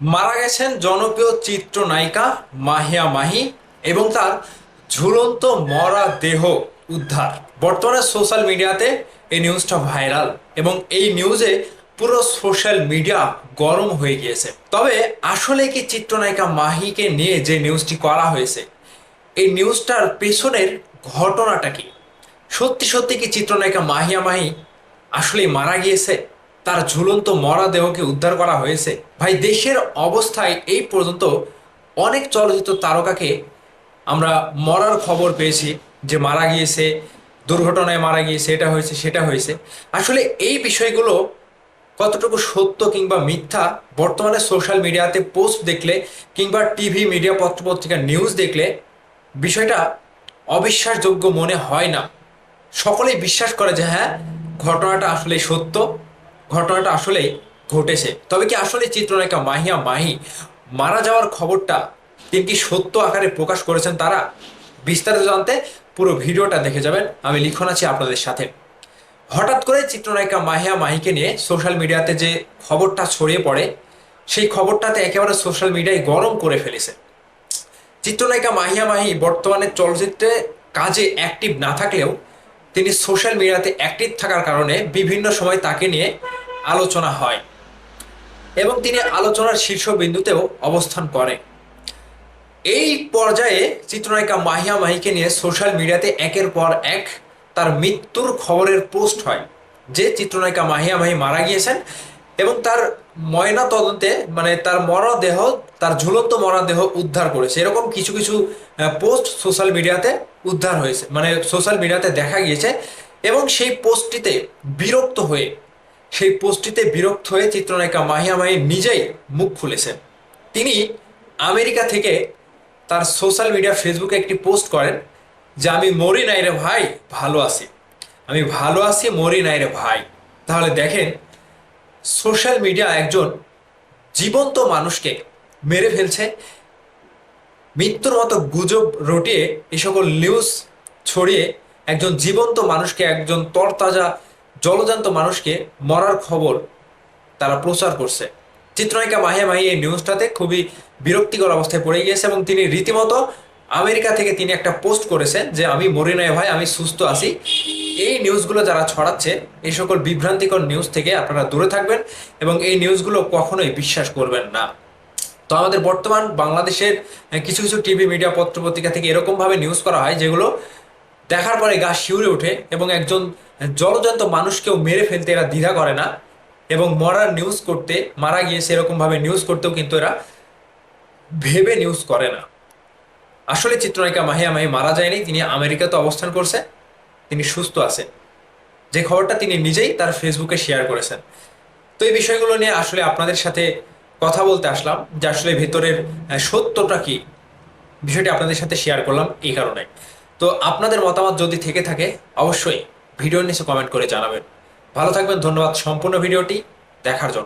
মারা গেছেন জনপ্রিয় চিত্রনায়িকা মাহিয়া মাহি এবং তার ঝুলন্ত মরা দেহ উদ্ধার। বর্তমানে সোশ্যাল মিডিয়াতে এই নিউজটা ভাইরাল এবং এই নিউজে পুরো সোশ্যাল মিডিয়া গরম হয়ে গিয়েছে। তবে আসলে কি চিত্রনায়িকা মাহিকে নিয়ে যে নিউজটি করা হয়েছে, এই নিউজটার পেছনের ঘটনাটা কি? সত্যি সত্যি কি চিত্রনায়িকা মাহিয়া মাহি আসলেই মারা গিয়েছে? তার ঝুলন্ত মরা দেহকে উদ্ধার করা হয়েছে। ভাই, দেশের অবস্থায় এই পর্যন্ত অনেক চলচ্চিত্র তারকাকে আমরা মরার খবর পেয়েছি যে মারা গিয়েছে, দুর্ঘটনায় মারা গিয়েছে, এটা হয়েছে, সেটা হয়েছে। আসলে এই বিষয়গুলো কতটুকু সত্য কিংবা মিথ্যা বর্তমানে সোশ্যাল মিডিয়াতে পোস্ট দেখলে কিংবা টিভি, মিডিয়া পত্রপত্রিকা, নিউজ দেখলে বিষয়টা অবিশ্বাসযোগ্য মনে হয় না। সকলেই বিশ্বাস করে যে হ্যাঁ ঘটনাটা আসলে সত্য। ঘটনাটা আসলেই ঘটেছে। তবে কি আসলে চিত্রনায়িকা মাহিয়া মাহি মারা যাওয়ার খবরটা তিনি কি সত্য আকারে প্রকাশ করেছেন তারা বিস্তারিত জানতে পুরো ভিডিওটা দেখে যাবেন। আমি লিখন আছি আপনাদের সাথে। হঠাৎ করে চিত্রনায়িকা মাহিয়া মাহিকে নিয়ে সোশ্যাল মিডিয়াতে যে খবরটা ছড়িয়ে পড়ে, সেই খবরটাতে একেবারে সোশ্যাল মিডিয়ায় গরম করে ফেলেছে। চিত্রনায়িকা মাহিয়া মাহি বর্তমানে চলচ্চিত্রে কাজে অ্যাক্টিভ না থাকলেও তিনি সোশ্যাল মিডিয়াতে অ্যাক্টিভ থাকার কারণে বিভিন্ন সময় তাকে নিয়ে আলোচনা হয় এবং তিনি আলোচনার শীর্ষবিন্দুতেও অবস্থান করে। এই পর্যায়ে চিত্রনায়িকা মাহিয়া মাহিকে নিয়ে সোশ্যাল মিডিয়াতে একের পর এক তার মৃত্যুর খবরের পোস্ট হয়, যে চিত্রনায়িকা মাহিয়া মাহি মারা গিয়েছেন এবং তার ময়না তদন্তে মানে তার মরদেহ, তার ঝুলন্ত মরদেহ উদ্ধার করেছে। এরকম কিছু কিছু পোস্ট সোশ্যাল মিডিয়াতে উদ্ধার হয়েছে মানে সোশ্যাল মিডিয়াতে দেখা গিয়েছে এবং সেই পোস্টটিতে বিরক্ত হয়ে সেই পোস্টটিতে বিরক্ত হয়ে চিত্রনায়িকা মাহিয়া মাহি নিজেই মুখ খুলেছেন। তিনি আমেরিকা থেকে তার সোশ্যাল মিডিয়া ফেসবুকে একটি পোস্ট করেন যে, আমি মরি নাই রে ভাই, ভালো আছি। আমি ভালো আছি, মরি নাই রে ভাই। তাহলে দেখেন, সোশ্যাল মিডিয়া একজন জীবন্ত মানুষকে মেরে ফেলছে। মৃত্যুর মতো গুজব রটিয়ে এই সকল নিউজ ছড়িয়ে একজন জীবন্ত মানুষকে একজন তরতাজা জলজান্ত মানুষকে মরার খবর তারা প্রচার করছে। চিত্রনায়িকা মাহিয়া মাহি এই নিউজটাতে খুবই বিরক্তিকর অবস্থায় পড়ে গিয়েছে এবং তিনি রীতিমতো আমেরিকা থেকে তিনি একটা পোস্ট করেছেন যে, আমি মরি নাই ভাই, আমি সুস্থ আছি। এই নিউজগুলো যারা ছড়াচ্ছে, এই সকল বিভ্রান্তিকর নিউজ থেকে আপনারা দূরে থাকবেন এবং এই নিউজগুলো কখনোই বিশ্বাস করবেন না। তো আমাদের বর্তমান বাংলাদেশের কিছু কিছু টিভি মিডিয়া পত্রপত্রিকা থেকে এরকমভাবে নিউজ করা হয়, যেগুলো দেখার পরে গা শিউরে ওঠে এবং একজন জলজান্ত মানুষকেও মেরে ফেলতে এরা দ্বিধা করে না এবং মরার নিউজ করতে, মারা গিয়েছে এরকমভাবে নিউজ করতেও কিন্তু এরা ভেবে নিউজ করে না। আসলে চিত্রনায়িকা মাহিয়া মাহি মারা যায়নি, তিনি আমেরিকাতে অবস্থান করছে, তিনি সুস্থ আছেন। যে খবরটা তিনি নিজেই তার ফেসবুকে শেয়ার করেছেন। তো এই বিষয়গুলো নিয়ে আসলে আপনাদের সাথে কথা বলতে আসলাম, যে আসলে ভেতরের সত্যটা কি? বিষয়টি আপনাদের সাথে শেয়ার করলাম এই কারণে। তো আপনাদের মতামত যদি থেকে থাকে, অবশ্যই ভিডিওর নিচে কমেন্ট করে জানাবেন। ভালো থাকবেন, ধন্যবাদ সম্পূর্ণ ভিডিওটি দেখার জন্য।